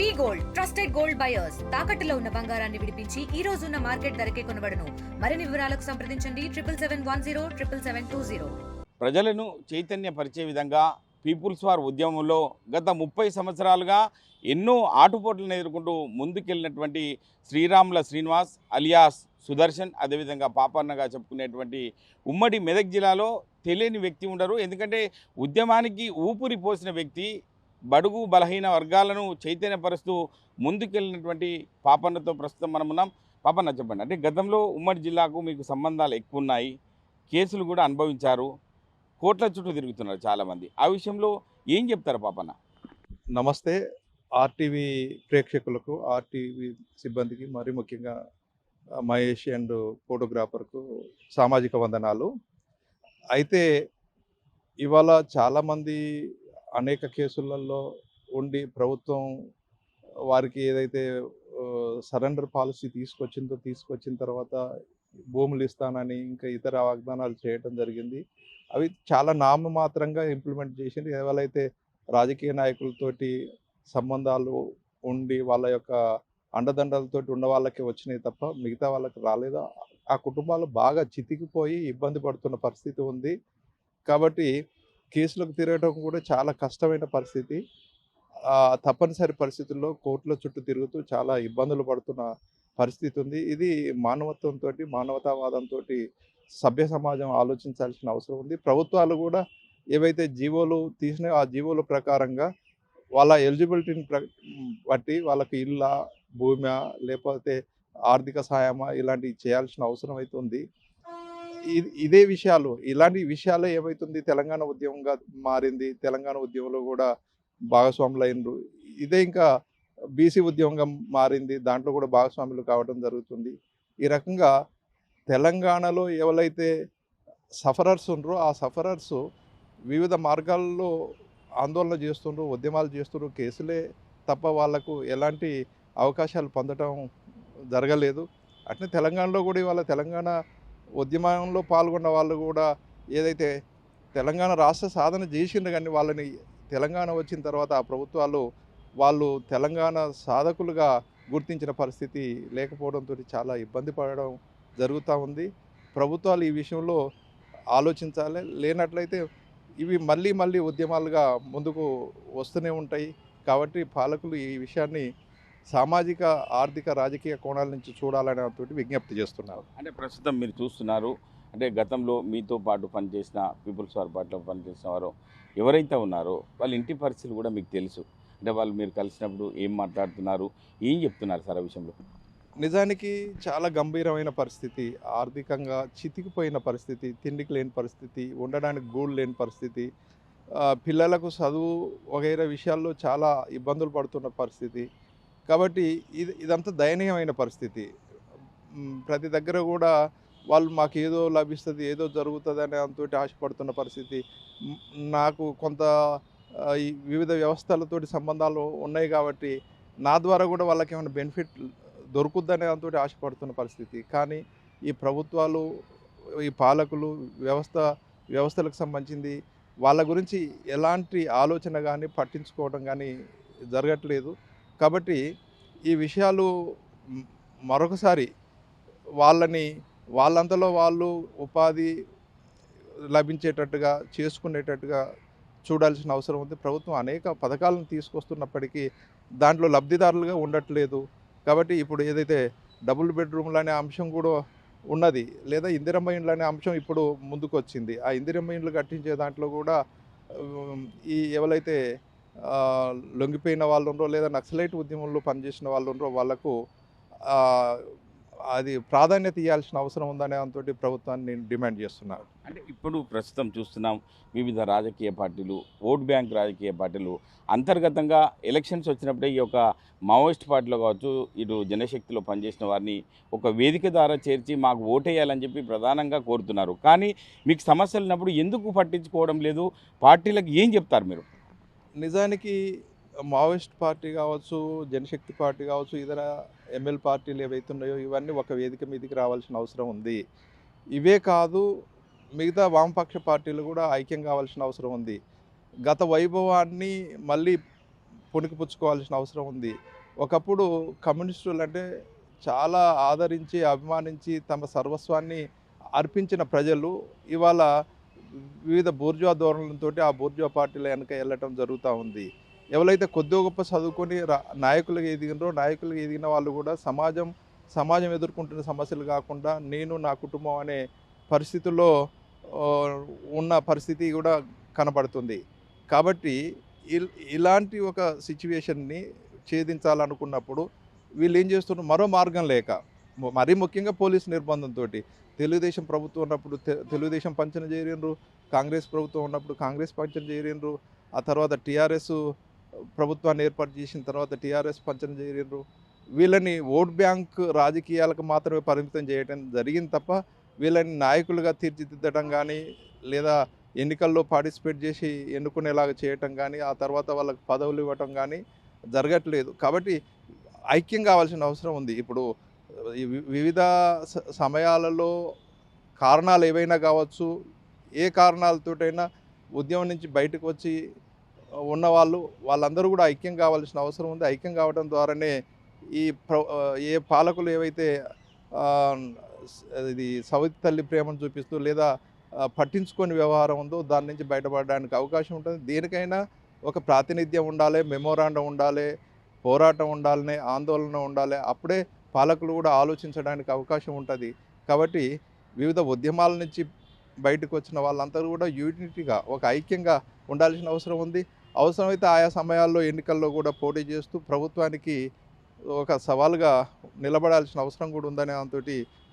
V gold trusted gold buyers. తాకట్టులో ఉన్న బంగారాన్ని విడిపించి ఈ రోజు ఉన్న మార్కెట్ ధరకే కొనబడను. మరిన్ని వివరాలకు సంప్రదించండి. Triple seven one zero triple seven two zero. ప్రజలను చైతన్యపరిచే విధంగా పీపుల్స్ వార్ ఉద్యమంలో గత ముప్పై సంవత్సరాలుగా ఎన్నో ఆటుపోట్లను ఎదుర్కొంటూ ముందుకెళ్ళినటువంటి శ్రీరాముల శ్రీనివాస్ అలియాస్ సుదర్శన్ అదేవిధంగా పాపన్నగా చెప్పుకునేటువంటి ఉమ్మడి మెదక్ జిల్లాలో తెలియని వ్యక్తి ఉండరు. ఎందుకంటే ఉద్యమానికి ఊపిరి పోసిన వ్యక్తి బడుగు బలహీన వర్గాలను చైతన్యపరుస్తూ ముందుకెళ్ళినటువంటి పాపన్నతో ప్రస్తుతం మనం ఉన్నాం. పాపన్న చెప్పండి. అంటే గతంలో ఉమ్మడి జిల్లాకు మీకు సంబంధాలు ఎక్కువ ఉన్నాయి కేసులు కూడా అనుభవించారు. కోట్ల చుట్టూ తిరుగుతున్నారు చాలామంది. ఆ విషయంలో ఏం చెప్తారు పాపన్న? నమస్తే. ఆర్టీవీ ప్రేక్షకులకు ఆర్టీవీ సిబ్బందికి మరి ముఖ్యంగా మహేష్ అండ్ ఫోటోగ్రాఫర్కు సామాజిక వందనాలు. అయితే ఇవాళ చాలామంది అనేక కేసులలో ఉండి ప్రభుత్వం వారికి ఏదైతే సరెండర్ పాలసీ తీసుకొచ్చిందో తీసుకొచ్చిన తర్వాత భూములు ఇస్తానని ఇంకా ఇతర వాగ్దానాలు చేయటం జరిగింది. అవి చాలా నామమాత్రంగా ఇంప్లిమెంట్ చేసింది. ఎవరైతే రాజకీయ నాయకులతోటి సంబంధాలు ఉండి వాళ్ళ యొక్క అండదండలతోటి ఉన్న వాళ్ళకి వచ్చినాయి తప్ప మిగతా వాళ్ళకి రాలేదు? ఆ కుటుంబాలు బాగా చితికిపోయి ఇబ్బంది పడుతున్న పరిస్థితి ఉంది. కాబట్టి కేసులకు తిరగడం కూడా చాలా కష్టమైన పరిస్థితి. తప్పనిసరి పరిస్థితుల్లో కోర్టుల చుట్టూ తిరుగుతూ చాలా ఇబ్బందులు పడుతున్న పరిస్థితి ఉంది. ఇది మానవత్వంతో మానవతావాదంతో సభ్య సమాజం ఆలోచించాల్సిన అవసరం ఉంది. ప్రభుత్వాలు కూడా ఏవైతే జీవోలు తీసినాయో ఆ జీవోల ప్రకారంగా వాళ్ళ ఎలిజిబిలిటీని ప్ర బట్టి వాళ్ళకి ఇళ్ళ భూమి లేకపోతే ఆర్థిక సాయమా ఇలాంటివి చేయాల్సిన అవసరం అయితే ఉంది. ఇదే విషయాలు. ఇలాంటి విషయాలే ఏమవుతుంది తెలంగాణ ఉద్యమంగా మారింది. తెలంగాణ ఉద్యమంలో కూడా భాగస్వాములు అయినరు ఇదే ఇంకా బీసీ ఉద్యమంగా మారింది. దాంట్లో కూడా భాగస్వాములు కావడం జరుగుతుంది. ఈ రకంగా తెలంగాణలో ఎవరైతే సఫరర్స్ ఉన్నారో ఆ సఫరర్స్ వివిధ మార్గాల్లో ఆందోళన చేస్తుండ్రు ఉద్యమాలు చేస్తుండ్రు. కేసులే తప్ప వాళ్ళకు ఎలాంటి అవకాశాలు పొందడం జరగలేదు. అట్నే తెలంగాణలో కూడా ఇవాళ తెలంగాణ ఉద్యమంలో పాల్గొన్న వాళ్ళు కూడా ఏదైతే తెలంగాణ రాష్ట్ర సాధన చేసిండ్రు కానీ వాళ్ళని తెలంగాణ వచ్చిన తర్వాత ఆ ప్రభుత్వాలు వాళ్ళు తెలంగాణ సాధకులుగా గుర్తించిన పరిస్థితి లేకపోవడంతో చాలా ఇబ్బంది పడడం జరుగుతూ ఉంది. ప్రభుత్వాలు ఈ విషయంలో ఆలోచించాలి. లేనట్లయితే ఇవి మళ్ళీ మళ్ళీ ఉద్యమాలుగా ముందుకు వస్తూనే ఉంటాయి. కాబట్టి పాలకులు ఈ విషయాన్ని సామాజిక ఆర్థిక రాజకీయ కోణాల నుంచి చూడాలనే తోటి విజ్ఞప్తి చేస్తున్నారు. అంటే ప్రస్తుతం మీరు చూస్తున్నారు అంటే గతంలో మీతో పాటు పనిచేసిన పీపుల్స్ వార్ పార్టీలో పనిచేసిన వారు ఎవరైతే ఉన్నారో వాళ్ళ ఇంటి పరిస్థితులు కూడా మీకు తెలుసు. అంటే వాళ్ళు మీరు కలిసినప్పుడు ఏం మాట్లాడుతున్నారు ఏం చెప్తున్నారు సార్ ఆ విషయంలో? నిజానికి చాలా గంభీరమైన పరిస్థితి ఆర్థికంగా చితికిపోయిన పరిస్థితి తిండికి లేని పరిస్థితి ఉండడానికి గూడు లేని పరిస్థితి పిల్లలకు చదువు వగైరా విషయాల్లో చాలా ఇబ్బందులు పడుతున్న పరిస్థితి కాబట్టి ఇది ఇదంతా దయనీయమైన పరిస్థితి. ప్రతి దగ్గర కూడా వాళ్ళు మాకు ఏదో లభిస్తుంది ఏదో జరుగుతుంది అనే దాంతో ఆశపడుతున్న పరిస్థితి. నాకు కొంత ఈ వివిధ వ్యవస్థలతోటి సంబంధాలు ఉన్నాయి కాబట్టి నా ద్వారా కూడా వాళ్ళకి ఏమైనా బెనిఫిట్ దొరుకుద్దనే దాంతో ఆశపడుతున్న పరిస్థితి. కానీ ఈ ప్రభుత్వాలు ఈ పాలకులు వ్యవస్థ వ్యవస్థలకు సంబంధించింది వాళ్ళ గురించి ఎలాంటి ఆలోచన కానీ పట్టించుకోవడం కానీ జరగట్లేదు. కాబట్టి ఈ విషయాలు మరొకసారి వాళ్ళని వాళ్ళంతలో వాళ్ళు ఉపాధి లభించేటట్టుగా చేసుకునేటట్టుగా చూడాల్సిన అవసరం ఉంది. ప్రభుత్వం అనేక పథకాలను తీసుకొస్తున్నప్పటికీ దాంట్లో లబ్ధిదారులుగా ఉండట్లేదు. కాబట్టి ఇప్పుడు ఏదైతే డబుల్ బెడ్రూమ్లు అనే అంశం కూడా ఉన్నది లేదా ఇందిరమ్మ ఇండ్లు అనే అంశం ఇప్పుడు ముందుకు వచ్చింది ఆ ఇందిరమ్మ ఇండ్లు కట్టించే దాంట్లో కూడా ఈ ఎవరైతే లొంగిపోయిన వాళ్ళు ఉండరో లేదా నక్సలైట్ ఉద్యమంలో పనిచేసిన వాళ్ళు ఉండరో వాళ్ళకు అది ప్రాధాన్యత ఇవ్వాల్సిన అవసరం ఉందనే దాంతో ప్రభుత్వాన్ని నేను డిమాండ్ చేస్తున్నాను. అంటే ఇప్పుడు ప్రస్తుతం చూస్తున్నాం వివిధ రాజకీయ పార్టీలు ఓట్ బ్యాంక్ రాజకీయ పార్టీలు అంతర్గతంగా ఎలక్షన్స్ వచ్చినప్పుడే ఈ యొక్క మావోయిస్ట్ పార్టీలో కావచ్చు ఇటు జనశక్తిలో పనిచేసిన వారిని ఒక వేదిక ద్వారా చేర్చి మాకు ఓటేయాలని చెప్పి ప్రధానంగా కోరుతున్నారు. కానీ మీకు సమస్యలు ఉన్నప్పుడు ఎందుకు పట్టించుకోవడం లేదు? పార్టీలకు ఏం చెప్తారు మీరు? నిజానికి మావోయిస్ట్ పార్టీ కావచ్చు జనశక్తి పార్టీ కావచ్చు ఇతర ఎమ్మెల్ పార్టీలు ఏవైతే ఉన్నాయో ఇవన్నీ ఒక వేదిక మీదకి రావాల్సిన అవసరం ఉంది. ఇవే కాదు మిగతా వామపక్ష పార్టీలు కూడా ఐక్యం కావాల్సిన అవసరం ఉంది. గత వైభవాన్ని మళ్ళీ పుణికిపుచ్చుకోవాల్సిన అవసరం ఉంది. ఒకప్పుడు కమ్యూనిస్టులు అంటే చాలా ఆదరించి అభిమానించి తమ సర్వస్వాన్ని అర్పించిన ప్రజలు ఇవాళ వివిధ బూర్జువా ధోరణులతో ఆ బూర్జువా పార్టీల వెనక వెళ్ళటం జరుగుతూ ఉంది. ఎవరైతే కొద్దిగా గొప్ప చదువుకొని నాయకులు నాయకులుగా ఎదిగినరో నాయకులుగా ఎదిగిన వాళ్ళు కూడా సమాజం సమాజం ఎదుర్కొంటున్న సమస్యలు కాకుండా నేను నా కుటుంబం అనే పరిస్థితుల్లో ఉన్న పరిస్థితి కూడా కనపడుతుంది కాబట్టి ఇల్- ఇలాంటి ఒక సిచ్యువేషన్ని ఛేదించాలనుకున్నప్పుడు వీళ్ళు ఏం చేస్తున్నారు? మరో మార్గం లేక మరీ ముఖ్యంగా పోలీస్ నిర్బంధంతో తెలుగుదేశం ప్రభుత్వం ఉన్నప్పుడు తెలుగుదేశం పంచన చేరిండ్రు కాంగ్రెస్ ప్రభుత్వం ఉన్నప్పుడు కాంగ్రెస్ పంచన చేరిండ్రు ఆ తర్వాత టీఆర్ఎస్ ప్రభుత్వాన్ని ఏర్పాటు చేసిన తర్వాత టీఆర్ఎస్ పంచన చేరిండ్రు వీళ్ళని ఓట్ బ్యాంక్ రాజకీయాలకు మాత్రమే పరిమితం చేయడం జరిగింది తప్ప వీళ్ళని నాయకులుగా తీర్చిదిద్దడం కానీ లేదా ఎన్నికల్లో పార్టిసిపేట్ చేసి ఎన్నుకునేలాగా చేయటం కానీ ఆ తర్వాత వాళ్ళకి పదవులు ఇవ్వటం కానీ జరగట్లేదు. కాబట్టి ఐక్యం కావాల్సిన అవసరం ఉంది. ఇప్పుడు వివిధ స- సమయాలలో కారణాలు ఏవైనా కావచ్చు ఏ కారణాలతోటైనా ఉద్యమం నుంచి బయటకు వచ్చి ఉన్నవాళ్ళు వాళ్ళందరూ కూడా ఐక్యం కావాల్సిన అవసరం ఉంది. ఐక్యం కావడం ద్వారానే ఈ ప్ర ఏ పాలకులు ఏవైతే ఇది సవితి తల్లి ప్రేమను చూపిస్తూ లేదా పట్టించుకొని వ్యవహారం ఉందో దాని నుంచి బయటపడడానికి అవకాశం ఉంటుంది. దేనికైనా ఒక ప్రాతినిధ్యం ఉండాలి మెమోరాండం ఉండాలి పోరాటం ఉండాలనే ఆందోళన ఉండాలి. అప్పుడే పాలకులు కూడా ఆలోచించడానికి అవకాశం ఉంటుంది. కాబట్టి వివిధ ఉద్యమాల నుంచి బయటకు వచ్చిన వాళ్ళందరూ కూడా యూనిటీగా ఒక ఐక్యంగా ఉండాల్సిన అవసరం ఉంది. అవసరమైతే ఆయా సమయాల్లో ఎన్నికల్లో కూడా పోటీ చేస్తూ ప్రభుత్వానికి ఒక సవాలుగా నిలబడాల్సిన అవసరం కూడా ఉందనే దాంతో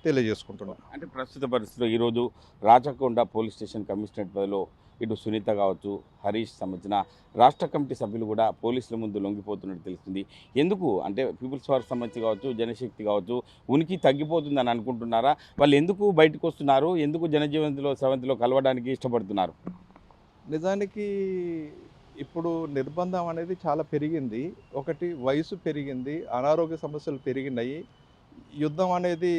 తెలియజేసుకుంటున్నాను అంటే ప్రస్తుత పరిస్థితిలో ఈరోజు రాచకొండ పోలీస్ స్టేషన్ కమిషనరేట్ బదిలో ఇటు సునీత కావచ్చు హరీష్ సంబంధించిన రాష్ట్ర కమిటీ సభ్యులు కూడా పోలీసుల ముందు లొంగిపోతున్నట్టు తెలుస్తుంది ఎందుకు? అంటే పీపుల్స్ వార్ సంబంధించి కావచ్చు జనశక్తి కావచ్చు ఉనికి తగ్గిపోతుందని అనుకుంటున్నారా? వాళ్ళు ఎందుకు బయటకు వస్తున్నారు? ఎందుకు జనజీవనలో స్రవంతిలో కలవడానికి ఇష్టపడుతున్నారు? నిజానికి ఇప్పుడు నిర్బంధం అనేది చాలా పెరిగింది. ఒకటి వయసు పెరిగింది అనారోగ్య సమస్యలు పెరిగినాయి. యుద్ధం అనేది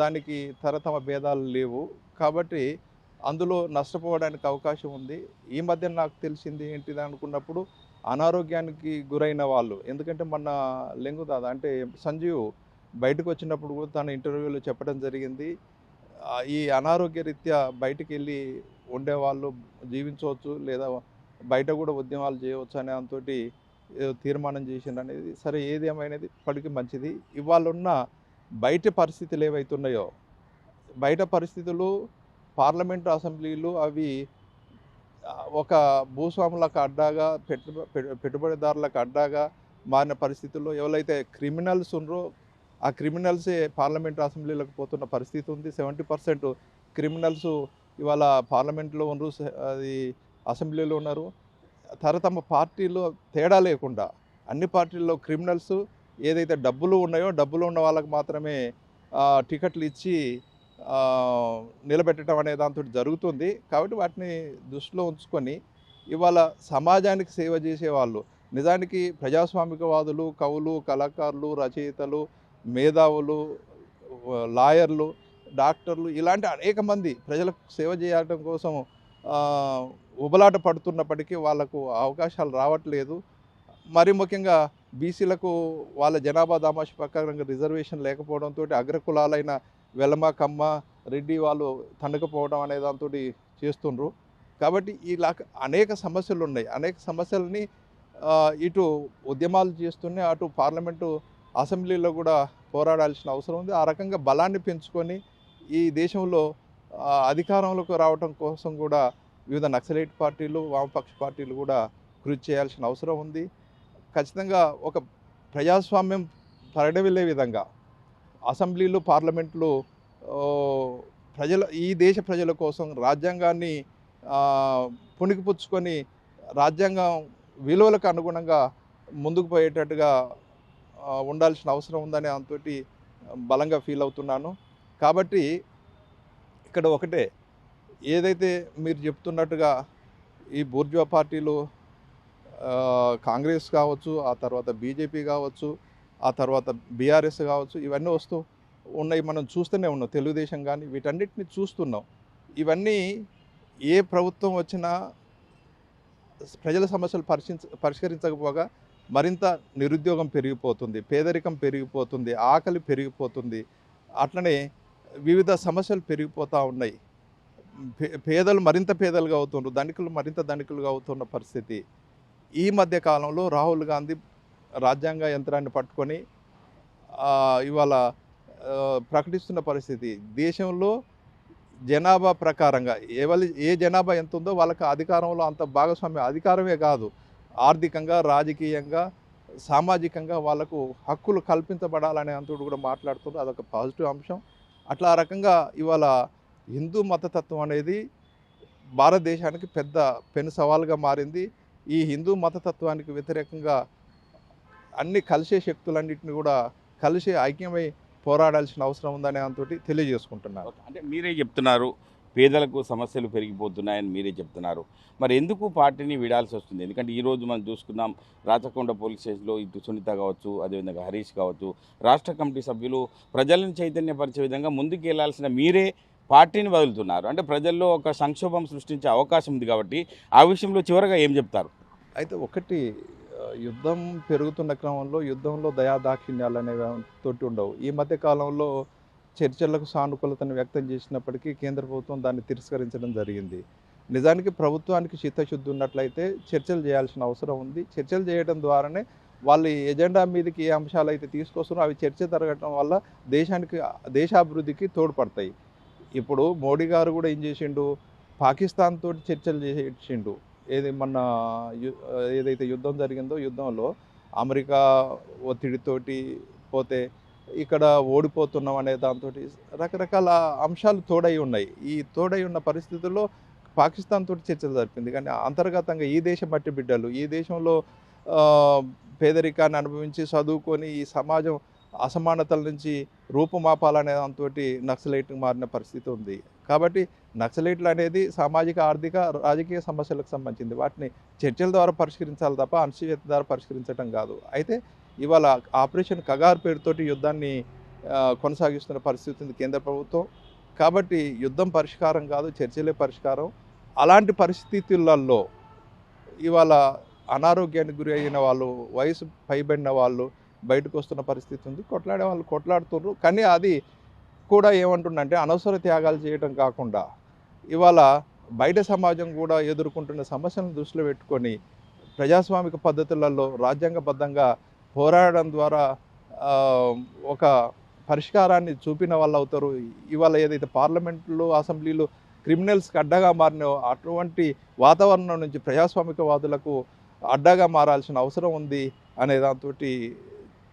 దానికి తరతమ భేదాలు లేవు. కాబట్టి అందులో నష్టపోవడానికి అవకాశం ఉంది. ఈ మధ్య నాకు తెలిసింది ఏంటిది అనుకున్నప్పుడు అనారోగ్యానికి గురైన వాళ్ళు ఎందుకంటే మన లెంగు దాదా అంటే సంజీవ్ బయటకు వచ్చినప్పుడు కూడా తన ఇంటర్వ్యూలో చెప్పడం జరిగింది. ఈ అనారోగ్య రీత్యా బయటికి వెళ్ళి ఉండేవాళ్ళు జీవించవచ్చు లేదా బయట కూడా ఉద్యమాలు చేయవచ్చు అనే దాంతో తీర్మానం చేసిండు అనేది సరే ఏది ఏమైనది ఇప్పటికీ మంచిది. ఇవాళ ఉన్న బయట పరిస్థితులు ఏవైతున్నాయో బయట పరిస్థితులు పార్లమెంటు అసెంబ్లీలు అవి ఒక భూస్వాములకు అడ్డాగా పెట్టు పెట్టుబడిదారులకు అడ్డాగా మారిన పరిస్థితుల్లో ఎవరైతే క్రిమినల్స్ ఉన్నారో ఆ క్రిమినల్సే పార్లమెంట్ అసెంబ్లీలకు పోతున్న పరిస్థితి ఉంది. సెవెంటీ పర్సెంట్ క్రిమినల్స్ ఇవాళ పార్లమెంట్లో ఉన్నారు అది అసెంబ్లీలో ఉన్నారు. తర్వాత తమ పార్టీలో తేడా లేకుండా అన్ని పార్టీల్లో క్రిమినల్స్ ఏదైతే డబ్బులు ఉన్నాయో డబ్బులు ఉన్న వాళ్ళకి మాత్రమే టికెట్లు ఇచ్చి నిలబెట్టడం అనే దాంతో జరుగుతుంది. కాబట్టి వాటిని దృష్టిలో ఉంచుకొని ఇవాళ సమాజానికి సేవ చేసేవాళ్ళు నిజానికి ప్రజాస్వామికవాదులు కవులు కళాకారులు రచయితలు మేధావులు లాయర్లు డాక్టర్లు ఇలాంటి అనేక మంది ప్రజలకు సేవ చేయడం కోసం ఉబలాట పడుతున్నప్పటికీ వాళ్ళకు అవకాశాలు రావట్లేదు. మరి ముఖ్యంగా బీసీలకు వాళ్ళ జనాభా దామాషి ప్రకారంగా రిజర్వేషన్ లేకపోవడంతో అగ్రకులాలైన వెలమ కమ్మ రెడ్డి వాళ్ళు తండకపోవడం అనే దాంతో చేస్తుండ్రు. కాబట్టి ఇలా అనేక సమస్యలు ఉన్నాయి. అనేక సమస్యలని ఇటు ఉద్యమాలు చేస్తూనే అటు పార్లమెంటు అసెంబ్లీలో కూడా పోరాడాల్సిన అవసరం ఉంది. ఆ రకంగా బలాన్ని పెంచుకొని ఈ దేశంలో అధికారంలోకి రావడం కోసం కూడా వివిధ నక్సలైట్ పార్టీలు వామపక్ష పార్టీలు కూడా కృషి చేయాల్సిన అవసరం ఉంది. ఖచ్చితంగా ఒక ప్రజాస్వామ్యం పరిడవిల్లే విధంగా అసెంబ్లీలు పార్లమెంట్లు ప్రజల ఈ దేశ ప్రజల కోసం రాజ్యాంగాన్ని పుణికిపుచ్చుకొని రాజ్యాంగం విలువలకు అనుగుణంగా ముందుకు పోయేటట్టుగా ఉండాల్సిన అవసరం ఉందని దాంతో బలంగా ఫీల్ అవుతున్నాను. కాబట్టి ఇక్కడ ఒకటే ఏదైతే మీరు చెప్తున్నట్టుగా ఈ బూర్జువా పార్టీలు కాంగ్రెస్ కావచ్చు ఆ తర్వాత బీజేపీ కావచ్చు ఆ తర్వాత బీఆర్ఎస్ కావచ్చు ఇవన్నీ వస్తూ ఉన్నాయి. మనం చూస్తూనే ఉన్నాం తెలుగుదేశం కానీ వీటన్నిటిని చూస్తున్నాం. ఇవన్నీ ఏ ప్రభుత్వం వచ్చినా ప్రజల సమస్యలు పరిశీలించ పరిష్కరించకపోగా మరింత నిరుద్యోగం పెరిగిపోతుంది పేదరికం పెరిగిపోతుంది ఆకలి పెరిగిపోతుంది. అట్లనే వివిధ సమస్యలు పెరిగిపోతూ ఉన్నాయి. పే- పేదలు మరింత పేదలుగా అవుతున్నారు ధనికులు మరింత ధనికులుగా అవుతున్న పరిస్థితి. ఈ మధ్య కాలంలో రాహుల్ గాంధీ రాజ్యాంగ యంత్రాన్ని పట్టుకొని ఇవాళ ప్రకటిస్తున్న పరిస్థితి. దేశంలో జనాభా ప్రకారంగా ఎవరి ఏ జనాభా ఎంత ఉందో వాళ్ళకి అధికారంలో అంత భాగస్వామ్య అధికారమే కాదు. ఆర్థికంగా రాజకీయంగా సామాజికంగా వాళ్ళకు హక్కులు కల్పించబడాలనే అంతుడు కూడా మాట్లాడుతున్నారు అదొక పాజిటివ్ అంశం. అట్లా రకంగా ఇవాళ హిందూ మతతత్వం అనేది భారతదేశానికి పెద్ద పెను సవాలుగా మారింది. ఈ హిందూ మతతత్వానికి వ్యతిరేకంగా అన్ని కలిసే శక్తులన్నింటినీ కూడా కలిసి ఐక్యమై పోరాడాల్సిన అవసరం ఉందనే అంతటి తెలియజేసుకుంటున్నారు. అంటే మీరే చెప్తున్నారు పేదలకు సమస్యలు పెరిగిపోతున్నాయని మీరే చెప్తున్నారు. మరి ఎందుకు పార్టీని వీడాల్సి వస్తుంది? ఎందుకంటే ఈ రోజు మనం చూసుకున్నాం రాచకొండ పోలీస్ స్టేషన్లో ఇటు సునీత కావచ్చు అదేవిధంగా హరీష్ కావచ్చు రాష్ట్ర కమిటీ సభ్యులు ప్రజలను చైతన్యపరిచే విధంగా ముందుకు వెళ్ళాల్సిన మీరే పార్టీని వదులుతున్నారు. అంటే ప్రజల్లో ఒక సంక్షోభం సృష్టించే అవకాశం ఉంది కాబట్టి ఆ విషయంలో చివరగా ఏం చెప్తారు? అయితే ఒకటి యుద్ధం పెరుగుతున్న క్రమంలో యుద్ధంలో దయాదాక్షిణ్యాలు అనేవి తోటి ఉండవు. ఈ మధ్య కాలంలో చర్చలకు సానుకూలతను వ్యక్తం చేసినప్పటికీ కేంద్ర ప్రభుత్వం దాన్ని తిరస్కరించడం జరిగింది. నిజానికి ప్రభుత్వానికి చిత్తశుద్ధి ఉన్నట్లయితే చర్చలు చేయాల్సిన అవసరం ఉంది. చర్చలు చేయడం ద్వారానే వాళ్ళు ఎజెండా మీదకి ఏ అంశాలు అయితే తీసుకొస్తున్నారో అవి చర్చ జరగడం వల్ల దేశానికి దేశాభివృద్ధికి తోడ్పడతాయి. ఇప్పుడు మోడీ గారు కూడా ఏం చేసిండు? పాకిస్తాన్ తోటి చర్చలు చేసిండు. ఏది మన ఏదైతే యుద్ధం జరిగిందో యుద్ధంలో అమెరికా ఒత్తిడితోటి పోతే ఇక్కడ ఓడిపోతున్నాం అనే దాంతో రకరకాల అంశాలు తోడై ఉన్నాయి. ఈ తోడై ఉన్న పరిస్థితుల్లో పాకిస్తాన్ తోటి చర్చలు జరిపింది. కానీ అంతర్గతంగా ఈ దేశం బట్టి బిడ్డలు ఈ దేశంలో పేదరికాన్ని అనుభవించి చదువుకొని ఈ సమాజం అసమానతల నుంచి రూపుమాపాలనే దాంతో నక్సలైట్ మారిన పరిస్థితి ఉంది. కాబట్టి నక్సలైట్లు అనేది సామాజిక ఆర్థిక రాజకీయ సమస్యలకు సంబంధించింది. వాటిని చర్చల ద్వారా పరిష్కరించాలి తప్ప అనిశ్చిత ద్వారా పరిష్కరించడం కాదు. అయితే ఇవాళ ఆపరేషన్ కగార్ పేరుతోటి యుద్ధాన్ని కొనసాగిస్తున్న పరిస్థితి ఉంది కేంద్ర ప్రభుత్వం. కాబట్టి యుద్ధం పరిష్కారం కాదు చర్చలే పరిష్కారం. అలాంటి పరిస్థితులలో ఇవాళ అనారోగ్యానికి గురి అయిన వాళ్ళు వయసు పైబడిన వాళ్ళు బయటకు వస్తున్న పరిస్థితి ఉంది. కొట్లాడే వాళ్ళు కొట్లాడుతున్నారు. కానీ అది కూడా ఏమంటుండంటే అనవసర త్యాగాలు చేయడం కాకుండా ఇవాళ బయట సమాజం కూడా ఎదుర్కొంటున్న సమస్యలను దృష్టిలో పెట్టుకొని ప్రజాస్వామిక పద్ధతులలో రాజ్యాంగబద్ధంగా పోరాడడం ద్వారా ఒక పరిష్కారాన్ని చూపిన వాళ్ళు అవుతారు. ఇవాళ ఏదైతే పార్లమెంట్లో అసెంబ్లీలు క్రిమినల్స్కి అడ్డగా మారిన అటువంటి వాతావరణం నుంచి ప్రజాస్వామికవాదులకు అడ్డగా మారాల్సిన అవసరం ఉంది అనే దాంతో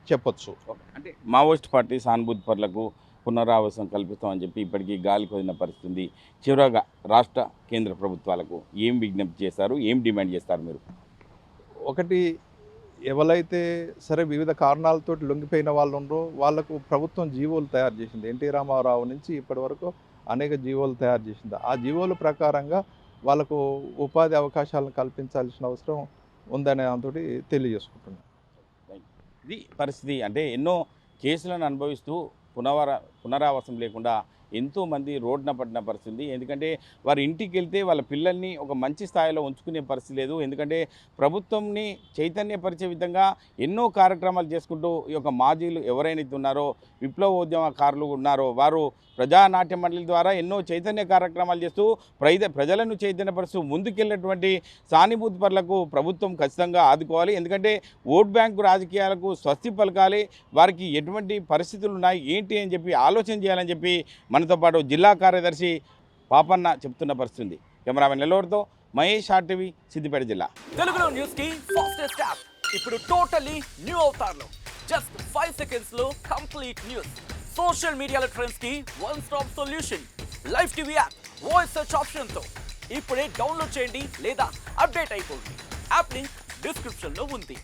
చెప్పొచ్చు. అంటే మావోయిస్ట్ పార్టీ సానుభూతి పనులకు పునరావాసం కల్పిస్తామని చెప్పి ఇప్పటికీ గాలి కొదిన పరిస్థితి ఉంది. చివరగా రాష్ట్ర కేంద్ర ప్రభుత్వాలకు ఏం విజ్ఞప్తి చేస్తారు? ఏం డిమాండ్ చేస్తారు మీరు? ఒకటి ఎవరైతే సరే వివిధ కారణాలతో లొంగిపోయిన వాళ్ళు ఉన్నారో వాళ్ళకు ప్రభుత్వం జీవోలు తయారు చేసింది. ఎన్టీ రామారావు నుంచి ఇప్పటి వరకు అనేక జీవోలు తయారు చేసింది. ఆ జీవోల ప్రకారంగా వాళ్ళకు ఉపాధి అవకాశాలను కల్పించాల్సిన అవసరం ఉందనే దాంతో తెలియజేసుకుంటున్నాను. ఇది పరిస్థితి. అంటే ఎన్నో కేసులను అనుభవిస్తూ పునవర పునరావాసం లేకుండా ఎంతోమంది రోడ్డున పడిన పరిస్థితి. ఉంది. ఎందుకంటే వారి ఇంటికి వెళ్తే వాళ్ళ పిల్లల్ని ఒక మంచి స్థాయిలో ఉంచుకునే పరిస్థితి లేదు. ఎందుకంటే ప్రభుత్వంని చైతన్యపరిచే విధంగా ఎన్నో కార్యక్రమాలు చేసుకుంటూ ఈ యొక్క మాజీలు ఎవరైనా ఉన్నారో విప్లవోద్యమకారులు ఉన్నారో వారు ప్రజానాట్య మండలి ద్వారా ఎన్నో చైతన్య కార్యక్రమాలు చేస్తూ ప్రజ ప్రజలను చైతన్యపరుస్తూ ముందుకెళ్ళినటువంటి సానుభూతి పరులకు ప్రభుత్వం ఖచ్చితంగా ఆదుకోవాలి. ఎందుకంటే ఓట్ బ్యాంకు రాజకీయాలకు స్వస్తి పలకాలి. వారికి ఎటువంటి పరిస్థితులు ఉన్నాయి ఏంటి అని చెప్పి ఆలోచన చేయాలని చెప్పి మన దానితో పాటు జిల్లా కార్యదర్శి పాపన్న చెప్తున్న పరిస్థితి కెమెరామెన్ నెల్లూరుతో మహేష్ ఆర్టీవీ సిద్దిపేట జిల్లా. తెలుగులో న్యూస్కి ఫాస్టెస్ట్ యాప్ ఇప్పుడు టోటలీ న్యూ అవుతారు జస్ట్ ఫైవ్ సెకండ్స్లో కంప్లీట్ న్యూస్ సోషల్ మీడియాలో ట్రెండ్స్కి one stop solution live TV app voice search ఆప్షన్తో ఇప్పుడే డౌన్లోడ్ చేయండి లేదా అప్డేట్ అయిపోండి. యాప్ లింక్ డిస్క్రిప్షన్లో ఉంది.